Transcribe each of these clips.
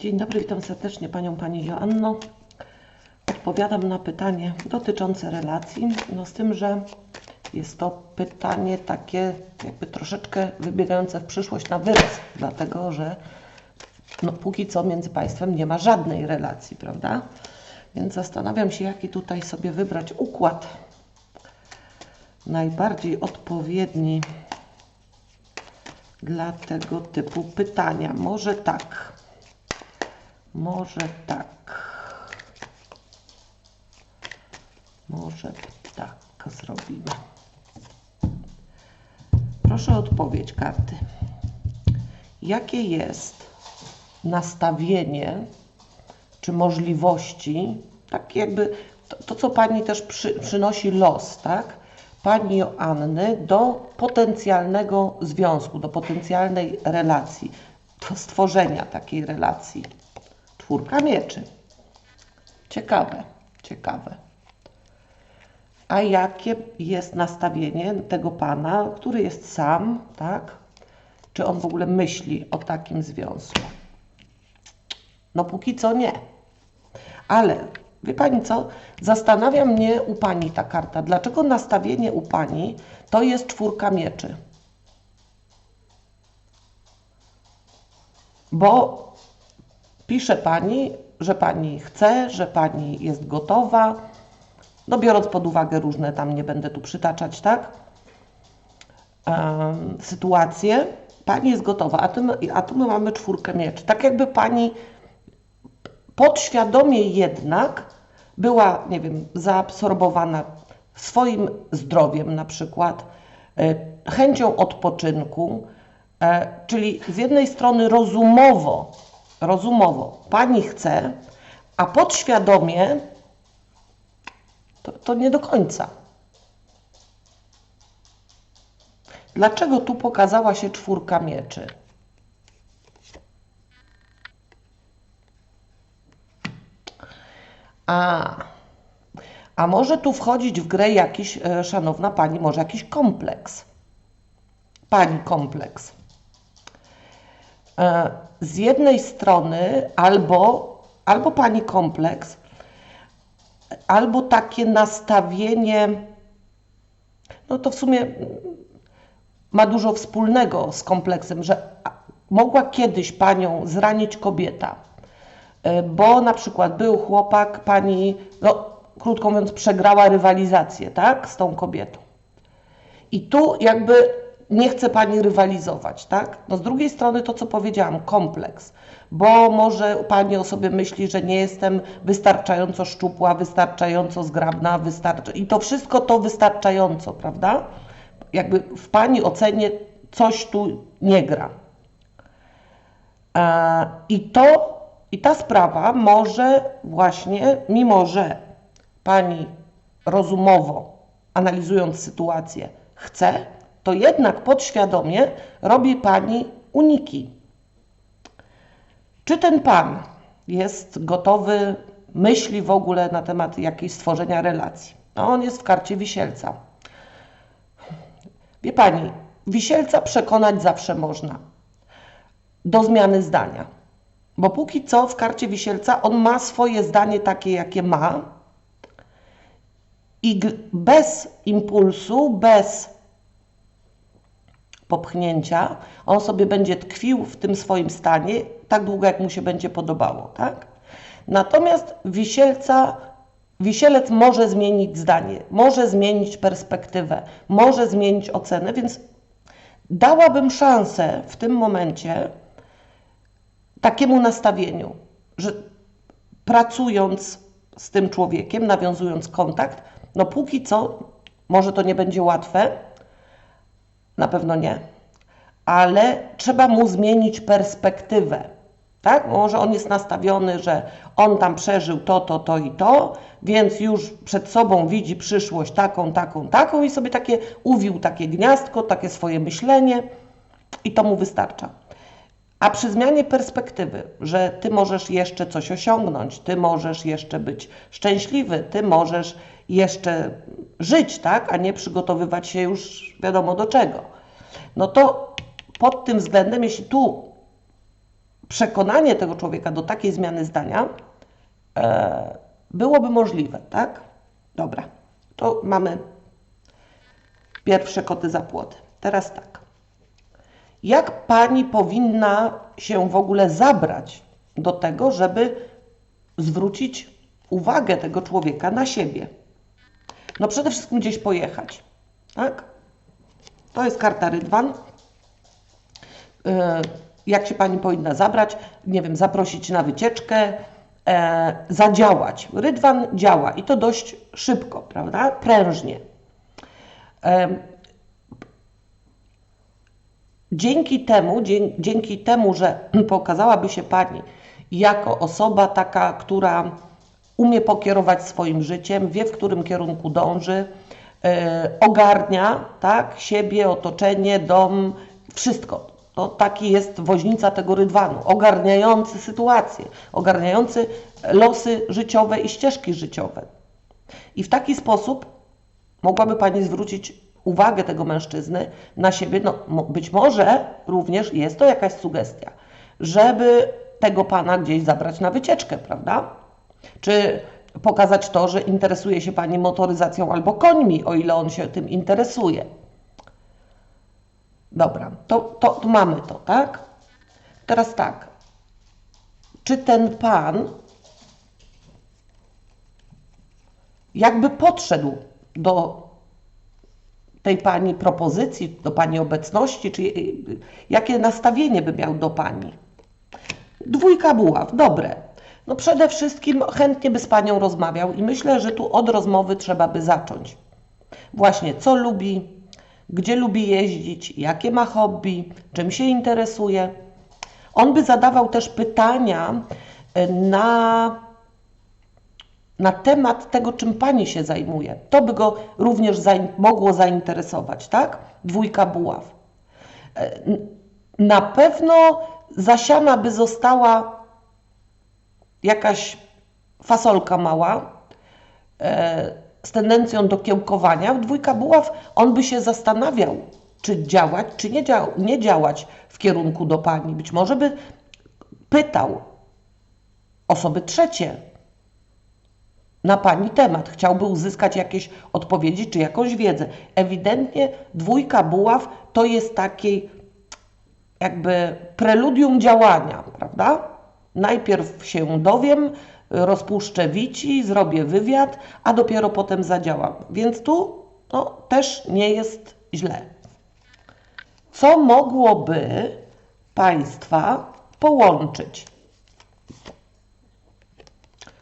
Dzień dobry, witam serdecznie Panią Pani Joanno. Odpowiadam na pytanie dotyczące relacji, no z tym, że jest to pytanie takie jakby troszeczkę wybiegające w przyszłość na wyrost, dlatego że no póki co między Państwem nie ma żadnej relacji, prawda? Więc zastanawiam się, jaki tutaj sobie wybrać układ najbardziej odpowiedni dla tego typu pytania. Może tak. Może tak. Może tak zrobimy. Proszę o odpowiedź karty. Jakie jest nastawienie czy możliwości, tak jakby to, to co Pani też przy, przynosi los, tak? Pani Joanny do potencjalnego związku, do potencjalnej relacji, do stworzenia takiej relacji. Czwórka mieczy. Ciekawe, ciekawe. A jakie jest nastawienie tego pana, który jest sam, tak? Czy on w ogóle myśli o takim związku? No póki co nie. Ale wie pani co? Zastanawia mnie u pani ta karta. Dlaczego nastawienie u pani to jest czwórka mieczy? Bo pisze pani, że pani chce, że pani jest gotowa. No biorąc pod uwagę różne, tam nie będę tu przytaczać, tak? Um, sytuacje, pani jest gotowa, a tu, my, a tu my mamy czwórkę mieczy. Tak jakby pani podświadomie jednak była, nie wiem, zaabsorbowana swoim zdrowiem na przykład, e, chęcią odpoczynku, e, czyli z jednej strony rozumowo, rozumowo pani chce, a podświadomie to, to nie do końca. Dlaczego tu pokazała się czwórka mieczy? A, a może tu wchodzić w grę jakiś, e, szanowna pani, może jakiś kompleks. Pani kompleks. E, z jednej strony albo, albo pani kompleks, albo takie nastawienie, no to w sumie ma dużo wspólnego z kompleksem, że mogła kiedyś panią zranić kobieta, e, bo na przykład był chłopak, pani, no krótko mówiąc, przegrała rywalizację, tak, z tą kobietą. I tu jakby nie chce pani rywalizować, tak? No z drugiej strony to, co powiedziałam, kompleks, bo może pani o sobie myśli, że nie jestem wystarczająco szczupła, wystarczająco zgrabna, wystarczy... i to wszystko to wystarczająco, prawda? Jakby w pani ocenie coś tu nie gra. E, I to, i ta sprawa może właśnie, mimo że pani rozumowo, analizując sytuację, chce, to jednak podświadomie robi pani uniki. Czy ten pan jest gotowy, myśli w ogóle na temat jakiejś stworzenia relacji? No, on jest w karcie wisielca. Wie pani, wisielca przekonać zawsze można do zmiany zdania. Bo póki co w karcie wisielca on ma swoje zdanie takie, jakie ma, i bez impulsu, bez popchnięcia, on sobie będzie tkwił w tym swoim stanie tak długo, jak mu się będzie podobało, tak? Natomiast wisielca, wisielec może zmienić zdanie, może zmienić perspektywę, może zmienić ocenę, więc dałabym szansę w tym momencie takiemu nastawieniu, że pracując z tym człowiekiem, nawiązując kontakt, no póki co, może to nie będzie łatwe, na pewno nie, ale trzeba mu zmienić perspektywę. Tak? Może on jest nastawiony, że on tam przeżył to, to, to i to, więc już przed sobą widzi przyszłość taką, taką, taką i sobie takie uwił takie gniazdko, takie swoje myślenie i to mu wystarcza. A przy zmianie perspektywy, że ty możesz jeszcze coś osiągnąć, ty możesz jeszcze być szczęśliwy, ty możesz jeszcze żyć, tak, a nie przygotowywać się już wiadomo do czego. No to pod tym względem, jeśli tu przekonanie tego człowieka do takiej zmiany zdania e, byłoby możliwe, tak? Dobra, to mamy pierwsze koty za płoty. Teraz tak. Jak pani powinna się w ogóle zabrać do tego, żeby zwrócić uwagę tego człowieka na siebie? No przede wszystkim gdzieś pojechać, tak? To jest karta Rydwan. E, jak się pani powinna zabrać? Nie wiem, zaprosić na wycieczkę, e, zadziałać. Rydwan działa i to dość szybko, prawda? Prężnie. Dzięki temu, dzięki temu, że pokazałaby się pani jako osoba taka, która umie pokierować swoim życiem, wie w którym kierunku dąży, E, ogarnia tak, siebie, otoczenie, dom, wszystko. To taki jest woźnica tego rydwanu, ogarniający sytuację, ogarniający losy życiowe i ścieżki życiowe. I w taki sposób mogłaby Pani zwrócić uwagę tego mężczyzny na siebie. No, być może również jest to jakaś sugestia, żeby tego Pana gdzieś zabrać na wycieczkę, prawda? Czy pokazać to, że interesuje się Pani motoryzacją albo końmi, o ile on się tym interesuje. Dobra, to, to, to mamy to, tak? Teraz tak. Czy ten Pan jakby podszedł do tej Pani propozycji, do Pani obecności, czy jakie nastawienie by miał do Pani? Dwójka buław, dobre. No przede wszystkim chętnie by z Panią rozmawiał i myślę, że tu od rozmowy trzeba by zacząć. Właśnie co lubi, gdzie lubi jeździć, jakie ma hobby, czym się interesuje. On by zadawał też pytania e, na, na temat tego, czym Pani się zajmuje. To by go również zain mogło zainteresować, tak? Dwójka buław. E, na pewno zasiana by została jakaś fasolka mała e, z tendencją do kiełkowania, dwójka buław, on by się zastanawiał, czy działać, czy nie, dział nie działać w kierunku do pani. Być może by pytał osoby trzecie na pani temat, chciałby uzyskać jakieś odpowiedzi czy jakąś wiedzę. Ewidentnie dwójka buław to jest taki jakby preludium działania, prawda? Najpierw się dowiem, rozpuszczę wici, zrobię wywiad, a dopiero potem zadziałam. Więc tu no, też nie jest źle. Co mogłoby Państwa połączyć?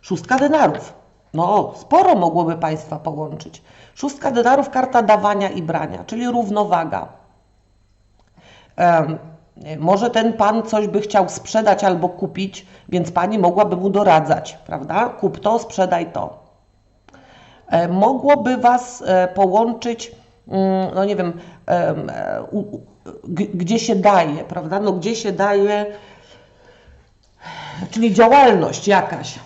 Szóstka denarów. No, sporo mogłoby Państwa połączyć. Szóstka denarów, karta dawania i brania, czyli równowaga. Um, może ten pan coś by chciał sprzedać albo kupić, więc pani mogłaby mu doradzać, prawda? Kup to, sprzedaj to. E, mogłoby was e, połączyć, mm, no nie wiem, e, gdzie się daje, prawda? No gdzie się daje, czyli działalność jakaś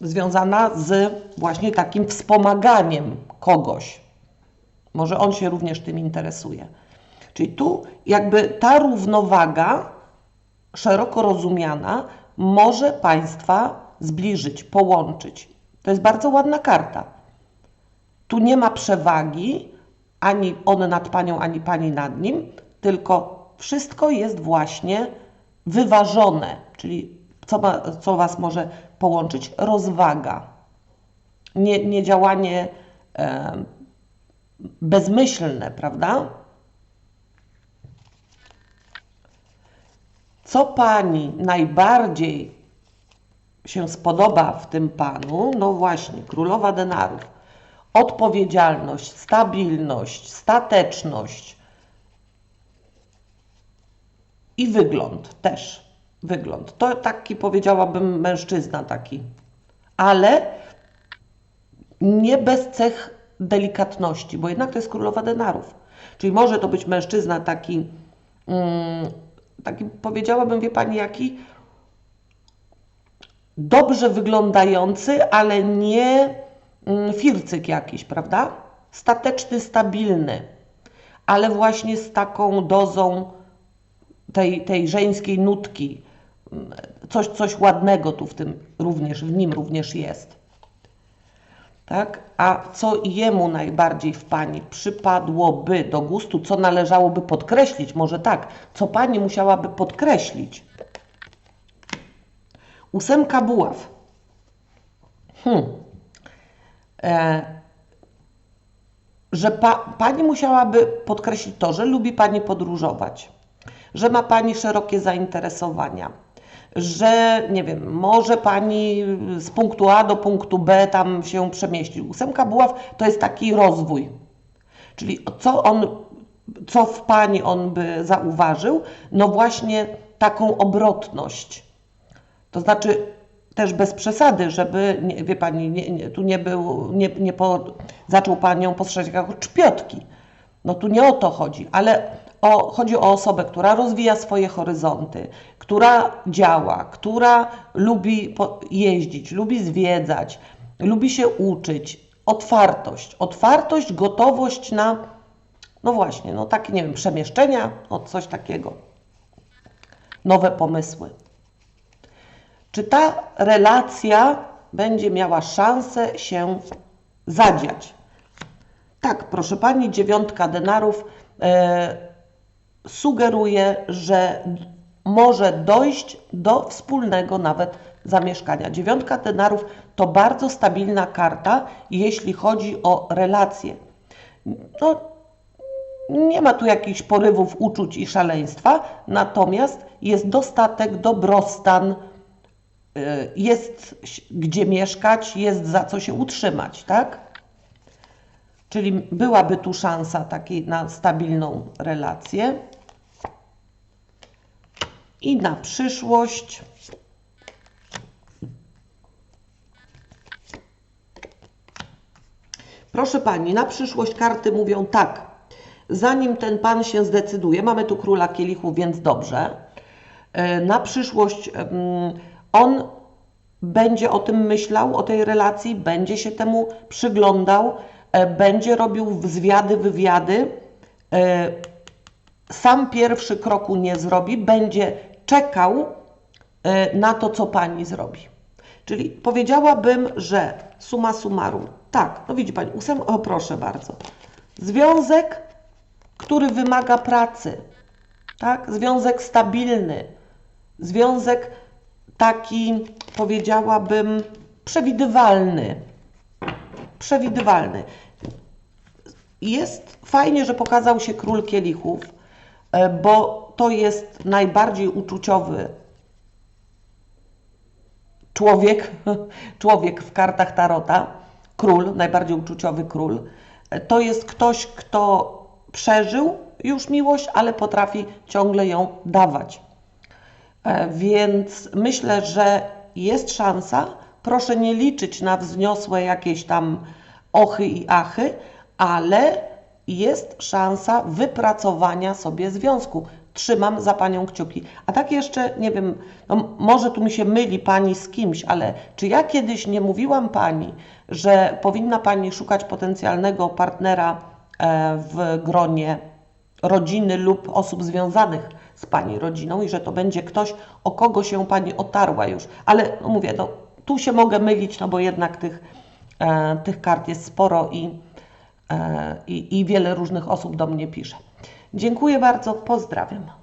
związana z właśnie takim wspomaganiem kogoś. Może on się również tym interesuje. Czyli tu jakby ta równowaga szeroko rozumiana może Państwa zbliżyć, połączyć. To jest bardzo ładna karta. Tu nie ma przewagi, ani on nad Panią, ani Pani nad nim, tylko wszystko jest właśnie wyważone, czyli co, ma, co Was może połączyć? Rozwaga. Nie, nie działanie e, bezmyślne, prawda? Co Pani najbardziej się spodoba w tym Panu? No właśnie, Królowa Denarów. Odpowiedzialność, stabilność, stateczność i wygląd też. Wygląd. To taki powiedziałabym mężczyzna taki. Ale nie bez cech delikatności, bo jednak to jest królowa denarów. Czyli może to być mężczyzna taki mm, taki powiedziałabym, wie Pani, jaki dobrze wyglądający, ale nie mm, fircyk jakiś, prawda? Stateczny, stabilny, ale właśnie z taką dozą tej, tej żeńskiej nutki, coś, coś ładnego tu w tym również, w nim również jest. Tak? A co jemu najbardziej w Pani przypadłoby do gustu, co należałoby podkreślić, może tak, co Pani musiałaby podkreślić? Ósemka buław. Hmm. E, że pa, Pani musiałaby podkreślić to, że lubi Pani podróżować, że ma Pani szerokie zainteresowania, że nie wiem, może Pani z punktu A do punktu B tam się przemieścić. Ósemka buław to jest taki rozwój. Czyli co on, co w Pani on by zauważył? No właśnie taką obrotność. To znaczy też bez przesady, żeby, nie, wie Pani, nie, nie, tu nie był, nie, nie po, zaczął Panią postrzegać jako czpiotki. No tu nie o to chodzi, ale o, chodzi o osobę, która rozwija swoje horyzonty, która działa, która lubi jeździć, lubi zwiedzać, lubi się uczyć. Otwartość, otwartość, gotowość na, no właśnie, no takie, nie wiem, przemieszczenia, no coś takiego. Nowe pomysły. Czy ta relacja będzie miała szansę się zadziać? Tak, proszę Pani, dziewiątka denarów e, sugeruje, że może dojść do wspólnego nawet zamieszkania. Dziewiątka denarów to bardzo stabilna karta, jeśli chodzi o relacje. No, nie ma tu jakichś porywów uczuć i szaleństwa, natomiast jest dostatek, dobrostan, y, jest gdzie mieszkać, jest za co się utrzymać, tak? Czyli byłaby tu szansa takiej na stabilną relację. I na przyszłość Proszę Pani, na przyszłość karty mówią tak. Zanim ten Pan się zdecyduje, mamy tu króla kielichów, więc dobrze. E, na przyszłość on będzie o tym myślał, o tej relacji, będzie się temu przyglądał, e, będzie robił zwiady, wywiady. E, sam pierwszy kroku nie zrobi, będzie czekał na to, co Pani zrobi. Czyli powiedziałabym, że suma summarum, tak, no widzi Pani, ósem, o proszę bardzo, związek, który wymaga pracy, tak, związek stabilny, związek taki, powiedziałabym, przewidywalny, przewidywalny. Jest fajnie, że pokazał się król kielichów, e, bo to jest najbardziej uczuciowy człowiek, człowiek w kartach Tarota, król, najbardziej uczuciowy król, to jest ktoś, kto przeżył już miłość, ale potrafi ciągle ją dawać. E, więc myślę, że jest szansa. Proszę nie liczyć na wzniosłe jakieś tam ochy i achy, ale jest szansa wypracowania sobie związku trzymam za Panią kciuki. A tak jeszcze, nie wiem, no może tu mi się myli Pani z kimś, ale czy ja kiedyś nie mówiłam Pani, że powinna Pani szukać potencjalnego partnera e, w gronie rodziny lub osób związanych z Pani rodziną i że to będzie ktoś, o kogo się Pani otarła już. Ale no mówię, no, tu się mogę mylić, no bo jednak tych, e, tych kart jest sporo i, e, i, i wiele różnych osób do mnie pisze. Dziękuję bardzo, pozdrawiam.